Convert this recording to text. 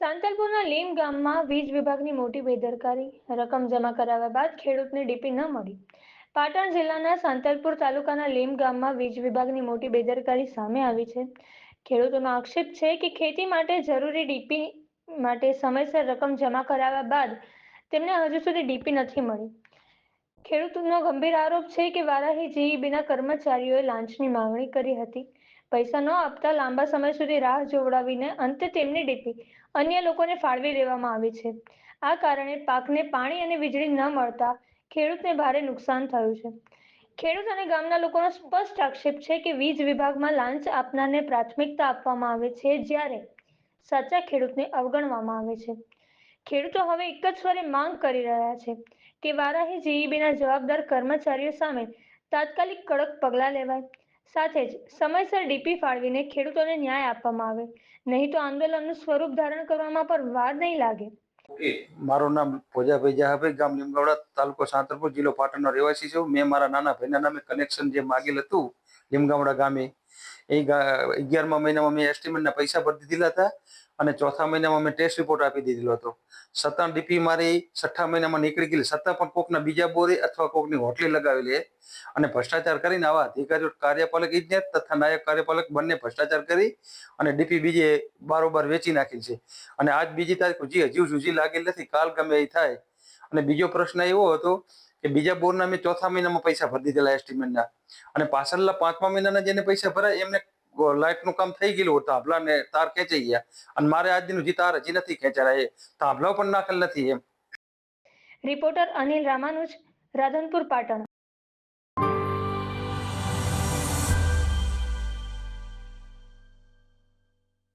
સાંતલપુરના લીમ ગામમાં વીજ વિભાગની મોટી બેદરકારી, રકમ જમા કરાવ્યા બાદ ખેડૂતને ડીપી ન મળી. પાટણ જિલ્લાના સાંતલપુર તાલુકાના લીમ ગામમાં વીજ વિભાગની મોટી બેદરકારી સામે આવી છે. ખેડૂતોનો આક્ષેપ છે કે ખેતી માટે જરૂરી ડીપી માટે સમયસર રકમ જમા કરાવ્યા બાદ તેમને હજુ સુધી ડીપી નથી મળી. ખેડૂતોનો ગંભીર આરોપ છે કે વારાહી જીઈબીના કર્મચારીઓએ લાંચની માંગણી કરી હતી. પૈસા ન આપતા લાંબા સમય સુધી રાહ જોવડાવીને અંતે તેમની ડીપી અન્ય લોકોને ફાળવી દેવામાં આવી છે. આ કારણે પાકને પાણી અને વીજળી ન મળતા ખેડૂતને ભારે નુકસાન થયું છે. ખેડૂત અને ગામના લોકોનો સ્પષ્ટ આક્ષેપ છે કે વીજ વિભાગમાં લાંચ આપનારને પ્રાથમિકતા આપવામાં આવે છે જ્યારે સાચા ખેડૂતને અવગણવામાં આવે છે. ખેડૂતો હવે એક જ સ્વરે માંગ કરી રહ્યા છે કે વારાહી જીઈબીના જવાબદાર કર્મચારીઓ સામે તાત્કાલિક કડક પગલાં લેવાય. સાથે જ સમયસર ડીપી ફાળવીને ખેડૂતોને ન્યાય આપવામાં આવે. નહીં તો આંદોલનનું સ્વરૂપ ધારણ કરવામાં પણ વાર નહીં લાગે. મારું નામ ભોજાભાઈ જહાભાઈ, ગામ લીમગાવડા તાલુકો સાંતરપુર, જિલ્લો પાટણનો રહેવાસી છું. મેં મારા નાના ભાઈના નામે કનેક્શન જે માગેલ હતું, લીમગામડા ગામે એ અગિયારમા મહિનામાં મેં એસ્ટિમેટના પૈસા ભરી દીધેલા હતા અને ચોથા મહિનામાં મેં ટેસ્ટ રિપોર્ટ આપી દીધેલો હતો. સત્તા ડીપી મારી છઠ્ઠા મહિનામાં નીકળી ગયેલી. સત્તા પણ કોકના બીજા બોરે અથવા કોકની હોટલી લગાવેલી અને ભ્રષ્ટાચાર કરીને આવા અધિકારીઓ, કાર્યપાલક ઇજનેર તથા નાયક કાર્યપાલક બંને ભ્રષ્ટાચાર કરી અને ડીપી બીજે બારોબાર વેચી નાખેલ છે. અને આજ બીજી તારીખ હજી હજી જુજી લાગેલ નથી. કાલ ગમે એ થાય. અને બીજો પ્રશ્ન એવો હતો કે બીજા બોરના મેં ચોથા મહિનામાં પૈસા ભરી દીધેલા એસ્ટિમેટના અને પાછળના પાંચમા મહિનાના જેને પૈસા ભરાય, એમને લાઇટનું કામ થઈ ગયેલું હતું થાંભલા ને તાર ખેંચાઈ ગયા. અને મારે આજ દિન હજી તાર હજી નથી ખેંચાયા એ થાંભલા પણ નાખેલ નથી એમ. રિપોર્ટર અનિલ રામાનુજ, રાધનપુર, પાટણ.